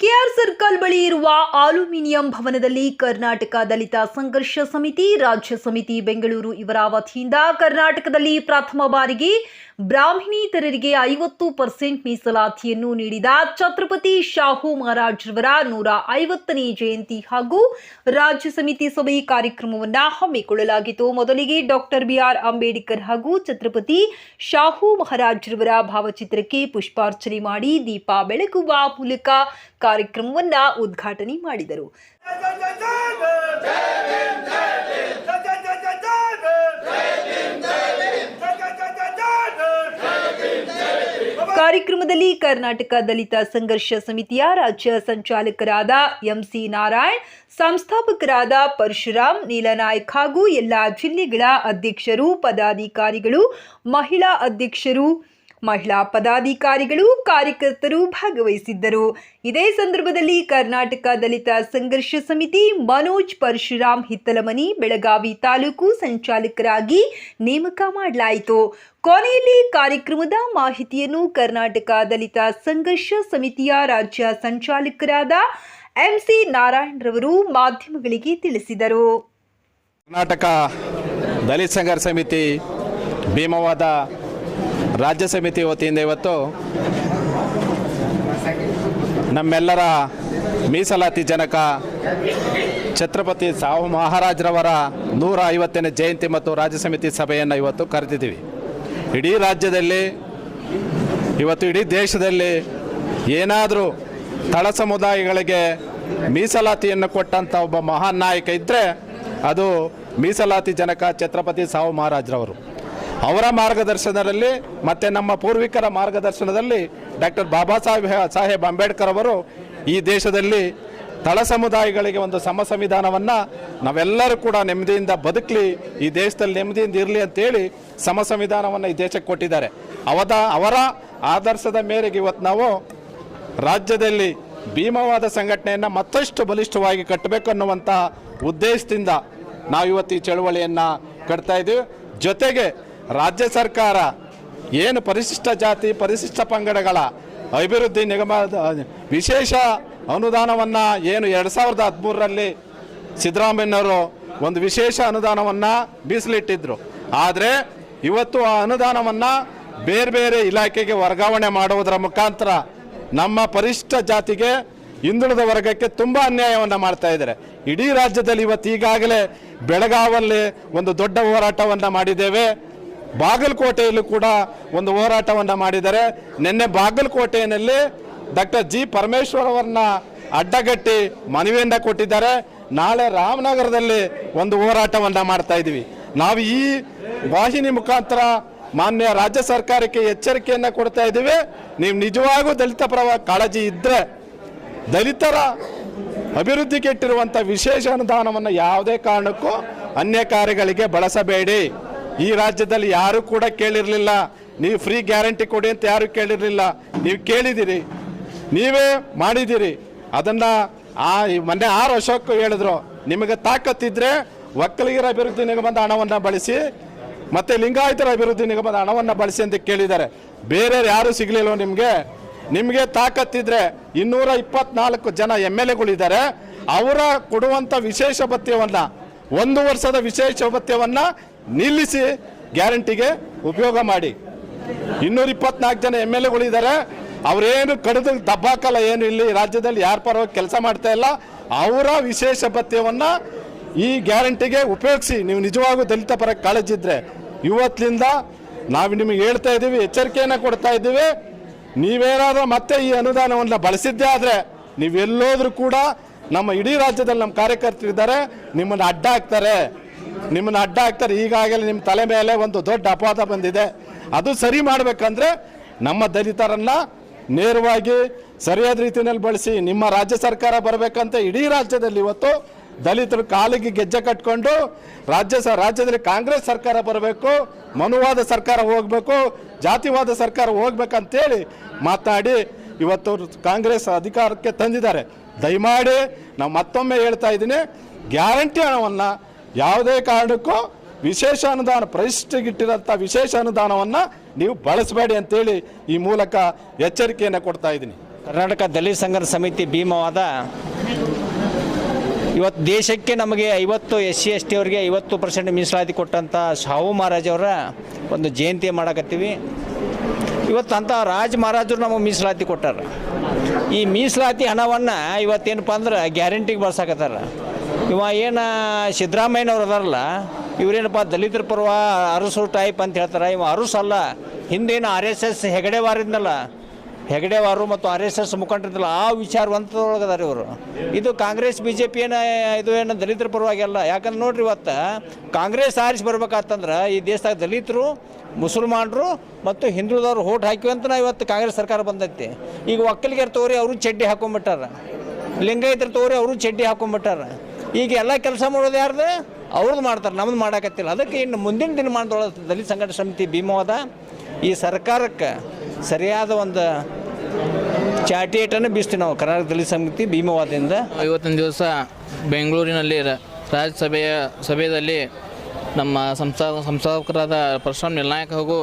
K R circle ಬಳಿ ಇರುವ aluminium ಭವನದಲ್ಲಿ ಕರ್ನಾಟಕ ದಲಿತ ಸಂಘರ್ಷ ಸಮಿತಿ, ರಾಜ್ಯ ಸಮಿತಿ ಬೆಂಗಳೂರು ಇವರ ವತಿಯಿಂದ ಕರ್ನಾಟಕದಲ್ಲಿ ಪ್ರಥಮ ಬಾರಿಗೆ ಬ್ರಾಹ್ಮಣೇತರರಿಗೆ ಐವತ್ತು ಪರ್ಸೆಂಟ್ ಮೀಸಲಾತಿಯನ್ನು ನೀಡಿದ ಛತ್ರಪತಿ ಶಾಹು ಮಹಾರಾಜ್ರವರ ನೂರ ಐವತ್ತನೇ ಜಯಂತಿ ಹಾಗೂ ರಾಜ್ಯ ಸಮಿತಿ ಸಭೆ ಕಾರ್ಯಕ್ರಮವನ್ನು ಹಮ್ಮಿಕೊಳ್ಳಲಾಗಿತ್ತು. ಮೊದಲಿಗೆ ಡಾಕ್ಟರ್ ಬಿಆರ್ ಅಂಬೇಡ್ಕರ್ ಹಾಗೂ ಛತ್ರಪತಿ ಶಾಹು ಮಹಾರಾಜ್ರವರ ಭಾವಚಿತ್ರಕ್ಕೆ ಪುಷ್ಪಾರ್ಚನೆ ಮಾಡಿ ದೀಪ ಬೆಳಗುವ ಮೂಲಕ ಕಾರ್ಯಕ್ರಮವನ್ನ ಉದ್ಘಾಟನೆ ಮಾಡಿದರು. ಕಾರ್ಯಕ್ರಮದಲ್ಲಿ ಕರ್ನಾಟಕ ದಲಿತ ಸಂಘರ್ಷ ಸಮಿತಿಯ ರಾಜ್ಯ ಸಂಚಾಲಕರಾದ ಎಂಸಿ ನಾರಾಯಣ್, ಸಂಸ್ಥಾಪಕರಾದ ಪರಶುರಾಮ್, ನೀಲನಾಯ್ಕ ಹಾಗೂ ಎಲ್ಲ ಜಿಲ್ಲೆಗಳ ಅಧ್ಯಕ್ಷರು, ಪದಾಧಿಕಾರಿಗಳು, ಮಹಿಳಾ ಅಧ್ಯಕ್ಷರು ಮಹಿಳಾ ಪದಾಧಿಕಾರಿಗಳು ಕಾರ್ಯಕರ್ತರು ಭಾಗವಹಿಸಿದ್ದರು. ಇದೇ ಸಂದರ್ಭದಲ್ಲಿ ಕರ್ನಾಟಕ ದಲಿತ ಸಂಘರ್ಷ ಸಮಿತಿ ಮನೋಜ್ ಪರಶುರಾಮ್ ಹಿತ್ತಲಮನಿ, ಬೆಳಗಾವಿ ತಾಲೂಕು ಸಂಚಾಲಕರಾಗಿ ನೇಮಕ ಮಾಡಲಾಯಿತು. ಕೊನೆಯಲ್ಲಿ ಕಾರ್ಯಕ್ರಮದ ಮಾಹಿತಿಯನ್ನು ಕರ್ನಾಟಕ ದಲಿತ ಸಂಘರ್ಷ ಸಮಿತಿಯ ರಾಜ್ಯ ಸಂಚಾಲಕರಾದ ಎಂಸಿ ಸಿ ರವರು ಮಾಧ್ಯಮಗಳಿಗೆ ತಿಳಿಸಿದರು. ಕರ್ನಾಟಕ ದಲಿತ ಸಂಘರ್ಷ ಸಮಿತಿ ಭೀಮವಾದ ರಾಜ್ಯ ಸಮಿತಿ ವತಿಯಿಂದ ಇವತ್ತು ನಮ್ಮೆಲ್ಲರ ಮೀಸಲಾತಿ ಜನಕ ಛತ್ರಪತಿ ಸಾಹು ಮಹಾರಾಜರವರ ನೂರ ಐವತ್ತನೇ ಜಯಂತಿ ಮತ್ತು ರಾಜ್ಯ ಸಮಿತಿ ಸಭೆಯನ್ನು ಇವತ್ತು ಕರೆದಿದ್ದೀವಿ. ಇಡೀ ರಾಜ್ಯದಲ್ಲಿ, ಇವತ್ತು ಇಡೀ ದೇಶದಲ್ಲಿ ಏನಾದರೂ ತಳ ಸಮುದಾಯಗಳಿಗೆ ಮೀಸಲಾತಿಯನ್ನು ಕೊಟ್ಟಂಥ ಒಬ್ಬ ಮಹಾನ್ ನಾಯಕ ಇದ್ದರೆ ಅದು ಮೀಸಲಾತಿ ಜನಕ ಛತ್ರಪತಿ ಸಾಹು ಮಹಾರಾಜರವರು. ಅವರ ಮಾರ್ಗದರ್ಶನದಲ್ಲಿ ಮತ್ತು ನಮ್ಮ ಪೂರ್ವಿಕರ ಮಾರ್ಗದರ್ಶನದಲ್ಲಿ ಡಾಕ್ಟರ್ ಬಾಬಾ ಸಾಹೇಬ್ ಸಾಹೇಬ್ ಅಂಬೇಡ್ಕರ್ ಅವರು ಈ ದೇಶದಲ್ಲಿ ತಳ ಸಮುದಾಯಗಳಿಗೆ ಒಂದು ಸಮ ಸಂವಿಧಾನವನ್ನು ನಾವೆಲ್ಲರೂ ಕೂಡ ನೆಮ್ಮದಿಯಿಂದ ಬದುಕಲಿ, ಈ ದೇಶದಲ್ಲಿ ನೆಮ್ಮದಿಯಿಂದ ಇರಲಿ ಅಂತೇಳಿ ಸಮ ಸಂವಿಧಾನವನ್ನು ಈ ದೇಶಕ್ಕೆ ಕೊಟ್ಟಿದ್ದಾರೆ. ಅವದ ಅವರ ಆದರ್ಶದ ಮೇರೆಗೆ ಇವತ್ತು ನಾವು ರಾಜ್ಯದಲ್ಲಿ ಭೀಮವಾದ ಸಂಘಟನೆಯನ್ನು ಮತ್ತಷ್ಟು ಬಲಿಷ್ಠವಾಗಿ ಕಟ್ಟಬೇಕು ಅನ್ನುವಂತಹ ಉದ್ದೇಶದಿಂದ ನಾವು ಇವತ್ತು ಈ ಚಳುವಳಿಯನ್ನು ಕಟ್ತಾ ಇದ್ದೀವಿ ಜೊತೆಗೆ ರಾಜ್ಯ ಸರ್ಕಾರ ಏನು ಪರಿಶಿಷ್ಟ ಜಾತಿ, ಪರಿಶಿಷ್ಟ ಪಂಗಡಗಳ ಅಭಿವೃದ್ಧಿ ನಿಗಮದ ವಿಶೇಷ ಅನುದಾನವನ್ನು ಏನು ಎರಡು ಸಾವಿರದ ಹದಿಮೂರರಲ್ಲಿ ಸಿದ್ದರಾಮಯ್ಯನವರು ಒಂದು ವಿಶೇಷ ಅನುದಾನವನ್ನು ಬೀಸಲಿಟ್ಟಿದ್ರು. ಆದರೆ ಇವತ್ತು ಆ ಅನುದಾನವನ್ನು ಬೇರೆ ಬೇರೆ ಇಲಾಖೆಗೆ ವರ್ಗಾವಣೆ ಮಾಡುವುದರ ಮುಖಾಂತರ ನಮ್ಮ ಪರಿಶಿಷ್ಟ ಜಾತಿಗೆ ಹಿಂದುಳಿದ ವರ್ಗಕ್ಕೆ ತುಂಬ ಅನ್ಯಾಯವನ್ನು ಮಾಡ್ತಾ ಇದ್ದಾರೆ. ಇಡೀ ರಾಜ್ಯದಲ್ಲಿ ಇವತ್ತು ಈಗಾಗಲೇ ಬೆಳಗಾವಲ್ಲಿ ಒಂದು ದೊಡ್ಡ ಹೋರಾಟವನ್ನು ಮಾಡಿದ್ದೇವೆ. ಬಾಗಲಕೋಟೆಯಲ್ಲೂ ಕೂಡ ಒಂದು ಹೋರಾಟವನ್ನು ಮಾಡಿದ್ದಾರೆ. ನಿನ್ನೆ ಬಾಗಲಕೋಟೆಯಲ್ಲಿ ಡಾಕ್ಟರ್ ಜಿ ಪರಮೇಶ್ವರ್ ಅವರನ್ನ ಅಡ್ಡಗಟ್ಟಿ ಮನವಿಯಿಂದ ಕೊಟ್ಟಿದ್ದಾರೆ. ನಾಳೆ ರಾಮನಗರದಲ್ಲಿ ಒಂದು ಹೋರಾಟವನ್ನು ಮಾಡ್ತಾ ಇದ್ದೀವಿ. ನಾವು ಈ ವಾಹಿನಿ ಮುಖಾಂತರ ಮಾನ್ಯ ರಾಜ್ಯ ಸರ್ಕಾರಕ್ಕೆ ಎಚ್ಚರಿಕೆಯನ್ನು ಕೊಡ್ತಾ ಇದ್ದೀವಿ. ನೀವು ನಿಜವಾಗೂ ದಲಿತ ಪರವ, ಕಾಳಜಿ ಇದ್ದರೆ ದಲಿತರ ಅಭಿವೃದ್ಧಿಗೆ ಇಟ್ಟಿರುವಂಥ ವಿಶೇಷ ಅನುದಾನವನ್ನು ಯಾವುದೇ ಕಾರಣಕ್ಕೂ ಅನ್ಯ ಕಾರ್ಯಗಳಿಗೆ ಬಳಸಬೇಡಿ. ಈ ರಾಜ್ಯದಲ್ಲಿ ಯಾರೂ ಕೂಡ ಕೇಳಿರಲಿಲ್ಲ. ನೀವು ಫ್ರೀ ಗ್ಯಾರಂಟಿ ಕೊಡಿ ಅಂತ ಯಾರು ಕೇಳಿರಲಿಲ್ಲ. ನೀವು ಕೇಳಿದ್ದೀರಿ ನೀವೇ ಮಾಡಿದ್ದೀರಿ ಅದನ್ನು ಆ ಮೊನ್ನೆ ಆರು ಅಶೋಕ್ ಹೇಳಿದ್ರು. ನಿಮಗೆ ತಾಕತ್ತಿದ್ರೆ ಒಕ್ಕಲಿಗರ ಅಭಿವೃದ್ಧಿ ನಿಗಮದ ಹಣವನ್ನು ಬಳಸಿ ಮತ್ತೆ ಲಿಂಗಾಯತರ ಅಭಿವೃದ್ಧಿ ನಿಗಮದ ಹಣವನ್ನು ಬಳಸಿ ಅಂತ ಕೇಳಿದ್ದಾರೆ. ಬೇರೆ ಯಾರು ಸಿಗ್ಲಿಲ್ಲ ನಿಮಗೆ? ನಿಮಗೆ ತಾಕತ್ತಿದ್ರೆ ಇನ್ನೂರ ಇಪ್ಪತ್ನಾಲ್ಕು ಜನ ಎಂ ಎಲ್ ಎಗಳಿದ್ದಾರೆ. ಅವರ ಕೊಡುವಂಥ ವಿಶೇಷ ಭತ್ಯವನ್ನ, ಒಂದು ವರ್ಷದ ವಿಶೇಷ ಭತ್ಯವನ್ನು ನಿಲ್ಲಿಸಿ ಗ್ಯಾರಂಟಿಗೆ ಉಪಯೋಗ ಮಾಡಿ. ಇನ್ನೂರ ಇಪ್ಪತ್ನಾಲ್ಕು ಜನ ಎಂ ಎಲ್ ಎಗಳಿದ್ದಾರೆ ಅವರೇನು ಕಡಿದು ದಬ್ಬಾಕಲ್ಲ ಏನು ಇಲ್ಲಿ ರಾಜ್ಯದಲ್ಲಿ ಯಾರ ಪರವಾಗಿ ಕೆಲಸ ಮಾಡ್ತಾ ಇಲ್ಲ. ಅವರ ವಿಶೇಷ ಭತ್ಯವನ್ನು ಈ ಗ್ಯಾರಂಟಿಗೆ ಉಪಯೋಗಿಸಿ. ನೀವು ನಿಜವಾಗೂ ದಲಿತ ಪರ ಕಾಳಜಿದ್ರೆ ಇವತ್ತಿನಿಂದ ನಾವು ನಿಮಗೆ ಹೇಳ್ತಾ ಇದ್ದೀವಿ, ಎಚ್ಚರಿಕೆಯನ್ನು ಕೊಡ್ತಾ ಇದ್ದೀವಿ. ನೀವೇನಾದರೂ ಮತ್ತೆ ಈ ಅನುದಾನವನ್ನು ಬಳಸಿದ್ದೇ ಆದರೆ ನೀವೆಲ್ಲೋದ್ರೂ ಕೂಡ ನಮ್ಮ ಇಡೀ ರಾಜ್ಯದಲ್ಲಿ ನಮ್ಮ ಕಾರ್ಯಕರ್ತರಿದ್ದಾರೆ, ನಿಮ್ಮನ್ನು ಅಡ್ಡ ಹಾಕ್ತಾರೆ. ನಿಮ್ಮನ್ನು ಅಡ್ಡ ಹಾಕ್ತಾರೆ. ಈಗಾಗಲೇ ನಿಮ್ಮ ತಲೆ ಮೇಲೆ ಒಂದು ದೊಡ್ಡ ಅಪವಾದ ಬಂದಿದೆ. ಅದು ಸರಿ ಮಾಡಬೇಕಂದ್ರೆ ನಮ್ಮ ದಲಿತರನ್ನು ನೇರವಾಗಿ ಸರಿಯಾದ ರೀತಿಯಲ್ಲಿ ಬಳಸಿ ನಿಮ್ಮ ರಾಜ್ಯ ಸರ್ಕಾರ ಬರಬೇಕಂತ ಇಡೀ ರಾಜ್ಯದಲ್ಲಿ ಇವತ್ತು ದಲಿತರು ಕಾಲಿಗೆ ಗೆಜ್ಜೆ ಕಟ್ಕೊಂಡು ರಾಜ್ಯ ಸ, ರಾಜ್ಯದಲ್ಲಿ ಕಾಂಗ್ರೆಸ್ ಸರ್ಕಾರ ಬರಬೇಕು, ಮನುವಾದ ಸರ್ಕಾರ ಹೋಗಬೇಕು, ಜಾತಿವಾದ ಸರ್ಕಾರ ಹೋಗ್ಬೇಕಂತೇಳಿ ಮಾತನಾಡಿ ಇವತ್ತು ಕಾಂಗ್ರೆಸ್ ಅಧಿಕಾರಕ್ಕೆ ತಂದಿದ್ದಾರೆ. ದಯಮಾಡಿ ನಾವು ಮತ್ತೊಮ್ಮೆ ಹೇಳ್ತಾ ಇದ್ದೀನಿ, ಗ್ಯಾರಂಟಿ ಹಣವನ್ನು ಯಾವುದೇ ಕಾರಣಕ್ಕೂ ವಿಶೇಷ ಅನುದಾನ ಪ್ರತಿಷ್ಠೆಗಿಟ್ಟಿರೋಂಥ ವಿಶೇಷ ಅನುದಾನವನ್ನು ನೀವು ಬಳಸಬೇಡಿ ಅಂತೇಳಿ ಈ ಮೂಲಕ ಎಚ್ಚರಿಕೆಯನ್ನು ಕೊಡ್ತಾ ಇದ್ದೀನಿ. ಕರ್ನಾಟಕ ದಲಿತ ಸಂಘದ ಸಮಿತಿ ಭೀಮವಾದ ಇವತ್ತು ದೇಶಕ್ಕೆ ನಮಗೆ ಐವತ್ತು ಎಸ್ ಸಿ ಎಸ್ ಟಿ ಅವರಿಗೆ ಐವತ್ತು ಪರ್ಸೆಂಟ್ ಮೀಸಲಾತಿ ಕೊಟ್ಟಂಥ ಶಾಹು ಮಹಾರಾಜವರ ಒಂದು ಜಯಂತಿ ಮಾಡಕತ್ತೀವಿ. ಇವತ್ತು ಅಂಥ ರಾಜ ಮಹಾರಾಜರು ನಮಗೆ ಮೀಸಲಾತಿ ಕೊಟ್ಟಾರ. ಈ ಮೀಸಲಾತಿ ಹಣವನ್ನು ಇವತ್ತೇನಪ್ಪ ಅಂದ್ರೆ ಗ್ಯಾರಂಟಿಗೆ ಬಳಸಾಕತ್ತಾರ. ಇವ ಏನು ಸಿದ್ದರಾಮಯ್ಯನವ್ರು ಅದಾರಲ್ಲ, ಇವರೇನಪ್ಪ ದಲಿತರ ಪರ್ವ ಅರಸು ಟೈಪ್ ಅಂತ ಹೇಳ್ತಾರೆ. ಇವ ಅರಸು ಅಲ್ಲ, ಹಿಂದೇನು ಆರ್ ಎಸ್ ಎಸ್ ಹೆಗಡೆವಾರಿದ್ನಲ್ಲ ಹೆಗಡೆವಾರು ಮತ್ತು ಆರ್ ಎಸ್ ಎಸ್ ಮುಖಂಡರಿದ್ದಲ್ಲ, ಆ ವಿಚಾರವಂತದೊಳಗದಾರೆ ಇವರು. ಇದು ಕಾಂಗ್ರೆಸ್ ಬಿ ಜೆ ಪಿ ಏನು, ಇದು ಏನು ದಲಿತರ ಪರವಾಗಿ ಅಲ್ಲ. ಯಾಕಂದ್ರೆ ನೋಡ್ರಿ ಇವತ್ತು ಕಾಂಗ್ರೆಸ್ ಆರಿಸಿ ಬರ್ಬೇಕಾತಂದ್ರೆ ಈ ದೇಶದಾಗ ದಲಿತರು, ಮುಸಲ್ಮಾನರು ಮತ್ತು ಹಿಂದುಳಿದವ್ರು ಓಟ್ ಹಾಕಿವಂತ ಇವತ್ತು ಕಾಂಗ್ರೆಸ್ ಸರ್ಕಾರ ಬಂದೈತಿ. ಈಗ ಒಕ್ಕಲಿಗರು ತೋರಿ ಅವರು ಚಡ್ಡಿ ಹಾಕೊಂಡ್ಬಿಟ್ಟಾರ ಲಿಂಗಾಯತರು ತೋರಿ ಅವರು ಚಡ್ಡಿ ಹಾಕೊಂಡ್ಬಿಟ್ಟಾರ ಈಗ ಎಲ್ಲ ಕೆಲಸ ಮಾಡೋದು ಯಾರ್ದು? ಅವ್ರದ್ದು ಮಾಡ್ತಾರೆ, ನಮ್ದು ಮಾಡಕತ್ತಿಲ್ಲ. ಅದಕ್ಕೆ ಇನ್ನು ಮುಂದಿನ ದಿನಮಾನದೊಳಗೆ ದಲಿತ ಸಂಘಟನೆ ಸಮಿತಿ ಭೀಮವಾದ ಈ ಸರ್ಕಾರಕ್ಕೆ ಸರಿಯಾದ ಒಂದು ಚಾಟಿಯೇಟನ್ನು ಬೀಸ್ತೀವಿ ನಾವು. ಕರ್ನಾಟಕ ದಲಿತ ಸಮಿತಿ ಭೀಮವಾದಿಂದ ಇವತ್ತಿನ ದಿವಸ ಬೆಂಗಳೂರಿನಲ್ಲಿ ರಾಜ್ಯಸಭೆಯ ಸಭೆಯಲ್ಲಿ ನಮ್ಮ ಸಂಸ್ಥಾ ಸಂಸ್ಥಾಪಕರಾದ ಪರಶುರಾಮ್ ನಿರ್ಣಾಯಕ ಹಾಗೂ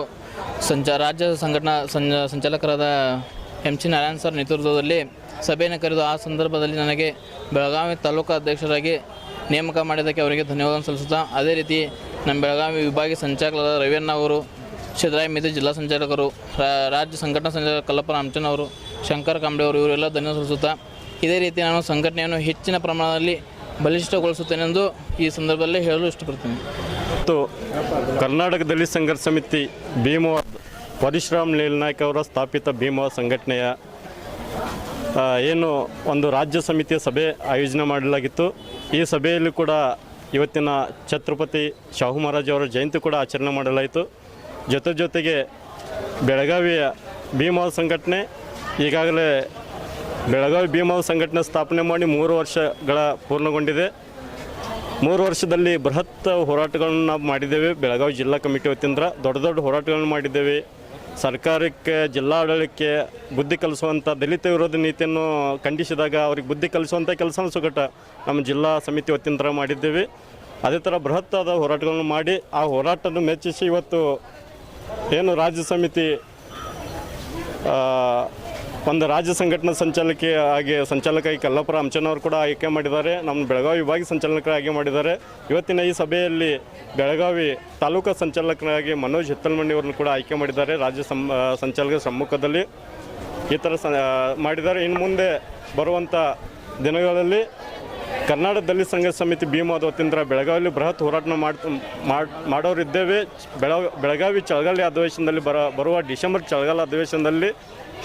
ಸಂಚ, ರಾಜ್ಯ ಸಂಘಟನಾ ಸಂಚಾಲಕರಾದ ಎಂ ಸಿ ನಾರಾಯಣ ಸರ್ ನೇತೃತ್ವದಲ್ಲಿ ಸಭೆಯನ್ನು ಕರೆದು ಆ ಸಂದರ್ಭದಲ್ಲಿ ನನಗೆ ಬೆಳಗಾವಿ ತಾಲೂಕು ಅಧ್ಯಕ್ಷರಾಗಿ ನೇಮಕ ಮಾಡಿದ್ದಕ್ಕೆ ಅವರಿಗೆ ಧನ್ಯವಾದ ಸಲ್ಲಿಸುತ್ತಾ, ಅದೇ ರೀತಿ ನಮ್ಮ ಬೆಳಗಾವಿ ವಿಭಾಗೀಯ ಸಂಚಾಲಕರಾದ ರವಿಯಣ್ಣ ಅವರು ಸಿದ್ದರಾಯ ಮಿತಿ ಜಿಲ್ಲಾ ಸಂಚಾಲಕರು ರಾಜ್ಯ ಸಂಘಟನಾ ಸಂಚಾಲಕ ಕಲ್ಲಪ್ಪ ರಾಮಚಂದ್ರ ಅವರು, ಶಂಕರ್ ಕಾಂಬ್ಳೆ ಅವರು, ಇವರೆಲ್ಲ ಧನ್ಯವಾದ ಸಲ್ಲಿಸುತ್ತಾ, ಇದೇ ರೀತಿ ನಾನು ಸಂಘಟನೆಯನ್ನು ಹೆಚ್ಚಿನ ಪ್ರಮಾಣದಲ್ಲಿ ಬಲಿಷ್ಠಗೊಳಿಸುತ್ತೇನೆಂದು ಈ ಸಂದರ್ಭದಲ್ಲಿ ಹೇಳಲು ಇಷ್ಟಪಡ್ತೇನೆ. ಮತ್ತು ಕರ್ನಾಟಕ ದಲಿತ ಸಂಘರ್ಷ ಸಮಿತಿ ಭೀಮವಾದ ಪರಶುರಾಮ್ ಲೀಲ್ನಾಯ್ಕ ಅವರ ಸ್ಥಾಪಿತ ಭೀಮಾ ಸಂಘಟನೆಯ ಏನು ಒಂದು ರಾಜ್ಯ ಸಮಿತಿಯ ಸಭೆ ಆಯೋಜನೆ ಮಾಡಲಾಗಿತ್ತು. ಈ ಸಭೆಯಲ್ಲಿ ಕೂಡ ಇವತ್ತಿನ ಛತ್ರಪತಿ ಶಾಹು ಮಹಾರಾಜ್ ಅವರ ಜಯಂತಿ ಕೂಡ ಆಚರಣೆ ಮಾಡಲಾಯಿತು. ಜೊತೆ ಜೊತೆಗೆ ಬೆಳಗಾವಿಯ ಭೀಮಾವ ಸಂಘಟನೆ, ಈಗಾಗಲೇ ಬೆಳಗಾವಿ ಭೀಮಾವ ಸಂಘಟನೆ ಸ್ಥಾಪನೆ ಮಾಡಿ ಮೂರು ವರ್ಷಗಳ ಪೂರ್ಣಗೊಂಡಿದೆ. ಮೂರು ವರ್ಷದಲ್ಲಿ ಬೃಹತ್ ಹೋರಾಟಗಳನ್ನು ನಾವು ಮಾಡಿದ್ದೇವೆ. ಬೆಳಗಾವಿ ಜಿಲ್ಲಾ ಕಮಿಟಿ ವತಿಯಿಂದ ದೊಡ್ಡ ದೊಡ್ಡ ಹೋರಾಟಗಳನ್ನು ಮಾಡಿದ್ದೇವೆ. ಸರ್ಕಾರಕ್ಕೆ, ಜಿಲ್ಲಾಡಳಿತಕ್ಕೆ ಬುದ್ಧಿ ಕಲಿಸುವಂಥ ದಲಿತ ವಿರೋಧಿ ನೀತಿಯನ್ನು ಖಂಡಿಸಿದಾಗ ಅವ್ರಿಗೆ ಬುದ್ಧಿ ಕಲಿಸುವಂಥ ಕೆಲಸ ಸುಗಟ ನಮ್ಮ ಜಿಲ್ಲಾ ಸಮಿತಿ ವತಿಯಿಂದ ಮಾಡಿದ್ದೀವಿ. ಅದೇ ಥರ ಬೃಹತ್ತಾದ ಹೋರಾಟಗಳನ್ನು ಮಾಡಿ ಆ ಹೋರಾಟವನ್ನು ಮೆಚ್ಚಿಸಿ ಇವತ್ತು ಏನು ರಾಜ್ಯ ಸಮಿತಿ ಒಂದು ರಾಜ್ಯ ಸಂಘಟನಾ ಸಂಚಾಲಕಿ ಆಗಿ ಸಂಚಾಲಕಾಗಿ ಕಲ್ಲಪುರ ಅಂಚನವರು ಕೂಡ ಆಯ್ಕೆ ಮಾಡಿದ್ದಾರೆ. ನಮ್ಮ ಬೆಳಗಾವಿ ವಿಭಾಗೀಯ ಸಂಚಾಲಕರಾಗಿ ಮಾಡಿದ್ದಾರೆ. ಇವತ್ತಿನ ಈ ಸಭೆಯಲ್ಲಿ ಬೆಳಗಾವಿ ತಾಲೂಕಾ ಸಂಚಾಲಕರಾಗಿ ಮನೋಜ್ ಹಿತ್ತಲ್ಮಣ್ಣಿಯವರನ್ನು ಕೂಡ ಆಯ್ಕೆ ಮಾಡಿದ್ದಾರೆ. ರಾಜ್ಯ ಸಂಚಾಲಕರ ಸಮ್ಮುಖದಲ್ಲಿ ಈ ಥರ ಮಾಡಿದ್ದಾರೆ. ಇನ್ನು ಮುಂದೆ ಬರುವಂಥ ದಿನಗಳಲ್ಲಿ ಕರ್ನಾಟಕ ದಲಿತ ಸಂಘರ್ಷ ಸಮಿತಿ ಭೀಮಾದ ವತಿಯಿಂದ ಬೆಳಗಾವಿಯಲ್ಲಿ ಬೃಹತ್ ಹೋರಾಟ ಮಾಡ್ ಮಾಡ್- ಮಾಡೋರಿದ್ದೇವೆ. ಬೆಳಗ ಬೆಳಗಾವಿ ಚಳಗಾಲಿ ಅಧಿವೇಶನದಲ್ಲಿ ಬರ, ಬರುವ ಡಿಸೆಂಬರ್ ಚಳಗಾಲ ಅಧಿವೇಶನದಲ್ಲಿ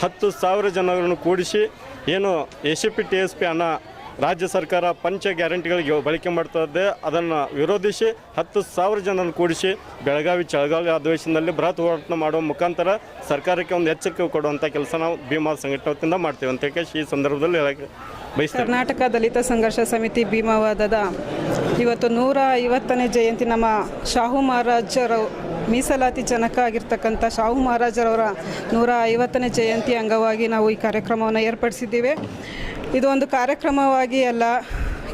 ಹತ್ತು ಸಾವಿರ ಜನರನ್ನು ಕೂಡಿಸಿ ಏನು A C P, T S P ಅನ್ನ ರಾಜ್ಯ ಸರ್ಕಾರ ಪಂಚ ಗ್ಯಾರಂಟಿಗಳಿಗೆ ಬಳಕೆ ಮಾಡ್ತದೆ ಅದನ್ನು ವಿರೋಧಿಸಿ ಹತ್ತು ಸಾವಿರ ಜನರನ್ನು ಕೂಡಿಸಿ ಬೆಳಗಾವಿ, ಚಳಗಾವಿ ಅಧಿವೇಶನದಲ್ಲಿ ಬೃಹತ್ ಹೋರಾಟ ಮಾಡುವ ಮುಖಾಂತರ ಸರ್ಕಾರಕ್ಕೆ ಒಂದು ಎಚ್ಚರಿಕೆ ಕೊಡುವಂಥ ಕೆಲಸ ನಾವು ಭೀಮಾ ಸಂಘಟನೆಯಿಂದ ಮಾಡ್ತೇವೆ ಅಂತ ಈ ಸಂದರ್ಭದಲ್ಲಿ ಹೇಳಕ್ಕೆ ಬಯಸ್ತೇವೆ ಕರ್ನಾಟಕ ದಲಿತ ಸಂಘರ್ಷ ಸಮಿತಿ ಭೀಮಾವಾದದ ಇವತ್ತು ನೂರ ಐವತ್ತನೇ ಜಯಂತಿ. ನಮ್ಮ ಶಾಹು ಮಹಾರಾಜರ ಮೀಸಲಾತಿ ಜನಕ ಆಗಿರ್ತಕ್ಕಂಥ ಶಾಹು ಮಹಾರಾಜರವರ ನೂರ ಐವತ್ತನೇ ಜಯಂತಿ ಅಂಗವಾಗಿ ನಾವು ಈ ಕಾರ್ಯಕ್ರಮವನ್ನು ಏರ್ಪಡಿಸಿದ್ದೇವೆ. ಇದು ಒಂದು ಕಾರ್ಯಕ್ರಮವಾಗಿ ಅಲ್ಲ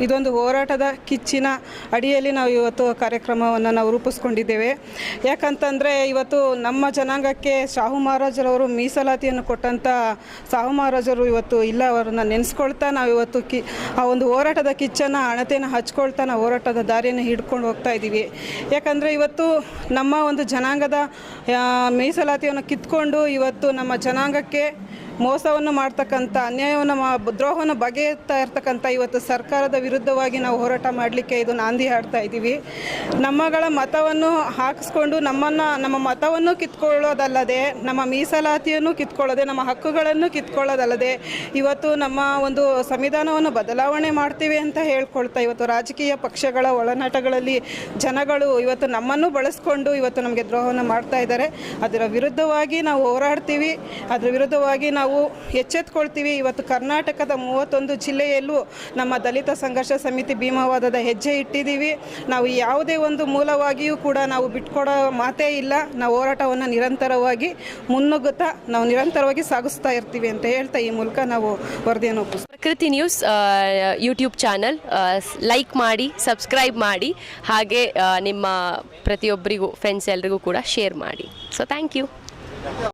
ಇದೊಂದು ಹೋರಾಟದ ಕಿಚ್ಚಿನ ಅಡಿಯಲ್ಲಿ ನಾವು ಇವತ್ತು ಕಾರ್ಯಕ್ರಮವನ್ನು ನಾವು ರೂಪಿಸ್ಕೊಂಡಿದ್ದೇವೆ. ಯಾಕಂತಂದರೆ ಇವತ್ತು ನಮ್ಮ ಜನಾಂಗಕ್ಕೆ ಶಾಹು ಮಹಾರಾಜರವರು ಮೀಸಲಾತಿಯನ್ನು ಕೊಟ್ಟಂಥ ಶಾಹು ಮಹಾರಾಜರು ಇವತ್ತು ಇಲ್ಲ, ಅವರನ್ನು ನೆನೆಸ್ಕೊಳ್ತಾ ನಾವು ಇವತ್ತು ಕಿ, ಆ ಒಂದು ಹೋರಾಟದ ಕಿಚ್ಚನ್ನು, ಹಣತೆಯನ್ನು ಹಚ್ಕೊಳ್ತಾ ನಾವು ಹೋರಾಟದ ದಾರಿಯನ್ನು ಹಿಡ್ಕೊಂಡು ಹೋಗ್ತಾ ಇದ್ದೀವಿ. ಯಾಕಂದರೆ ಇವತ್ತು ನಮ್ಮ ಒಂದು ಜನಾಂಗದ ಮೀಸಲಾತಿಯನ್ನು ಕಿತ್ಕೊಂಡು ಇವತ್ತು ನಮ್ಮ ಜನಾಂಗಕ್ಕೆ ಮೋಸವನ್ನು ಮಾಡ್ತಕ್ಕಂಥ, ಅನ್ಯಾಯವನ್ನು ದ್ರೋಹವನ್ನು ಬಗೆಯುತ್ತಾ ಇರ್ತಕ್ಕಂಥ ಇವತ್ತು ಸರ್ಕಾರದ ವಿರುದ್ಧವಾಗಿ ನಾವು ಹೋರಾಟ ಮಾಡಲಿಕ್ಕೆ ಇದು ನಾಂದಿ ಹಾಡ್ತಾ ಇದ್ದೀವಿ. ನಮ್ಮಗಳ ಮತವನ್ನು ಹಾಕಿಸ್ಕೊಂಡು ನಮ್ಮನ್ನು, ನಮ್ಮ ಮತವನ್ನು ಕಿತ್ಕೊಳ್ಳೋದಲ್ಲದೆ, ನಮ್ಮ ಮೀಸಲಾತಿಯನ್ನು ಕಿತ್ಕೊಳ್ಳೋದೆ, ನಮ್ಮ ಹಕ್ಕುಗಳನ್ನು ಕಿತ್ಕೊಳ್ಳೋದಲ್ಲದೆ ಇವತ್ತು ನಮ್ಮ ಒಂದು ಸಂವಿಧಾನವನ್ನು ಬದಲಾವಣೆ ಮಾಡ್ತೀವಿ ಅಂತ ಹೇಳ್ಕೊಳ್ತಾ ಇವತ್ತು ರಾಜಕೀಯ ಪಕ್ಷಗಳ ಒಳನಾಟಗಳಲ್ಲಿ ಜನಗಳು ಇವತ್ತು ನಮ್ಮನ್ನು ಬಳಸ್ಕೊಂಡು ಇವತ್ತು ನಮಗೆ ದ್ರೋಹವನ್ನು ಮಾಡ್ತಾ ಇದ್ದಾರೆ. ಅದರ ವಿರುದ್ಧವಾಗಿ ನಾವು ಹೋರಾಡ್ತೀವಿ. ಅದರ ವಿರುದ್ಧವಾಗಿ ನಾವು ಎಚ್ಚೆತ್ಕೊಳ್ತೀವಿ. ಇವತ್ತು ಕರ್ನಾಟಕದ ಮೂವತ್ತೊಂದು ಜಿಲ್ಲೆಯಲ್ಲೂ ನಮ್ಮ ದಲಿತ ಸಂಘರ್ಷ ಸಮಿತಿ ಭೀಮವಾದದ ಹೆಜ್ಜೆ ಇಟ್ಟಿದ್ದೀವಿ. ನಾವು ಯಾವುದೇ ಒಂದು ಮೂಲವಾಗಿಯೂ ಕೂಡ ನಾವು ಬಿಟ್ಕೊಡೋ ಮಾತೇ ಇಲ್ಲ. ನಾವು ಹೋರಾಟವನ್ನು ನಿರಂತರವಾಗಿ ಮುನ್ನುಗ್ಗುತ್ತಾ ನಾವು ನಿರಂತರವಾಗಿ ಸಾಗಿಸ್ತಾ ಇರ್ತೀವಿ ಅಂತ ಹೇಳ್ತಾ ಈ ಮೂಲಕ ನಾವು ವರದಿಯನ್ನು ಒಪ್ಪಿಸ್ತೀವಿ. Prakruti news YouTube channel like ಮಾಡಿ ಸಬ್ಸ್ಕ್ರೈಬ್ ಮಾಡಿ, ಹಾಗೆ ನಿಮ್ಮ ಪ್ರತಿಯೊಬ್ಬರಿಗೂ ಫ್ರೆಂಡ್ಸ್ ಎಲ್ರಿಗೂ ಕೂಡ ಶೇರ್ ಮಾಡಿ. So thank you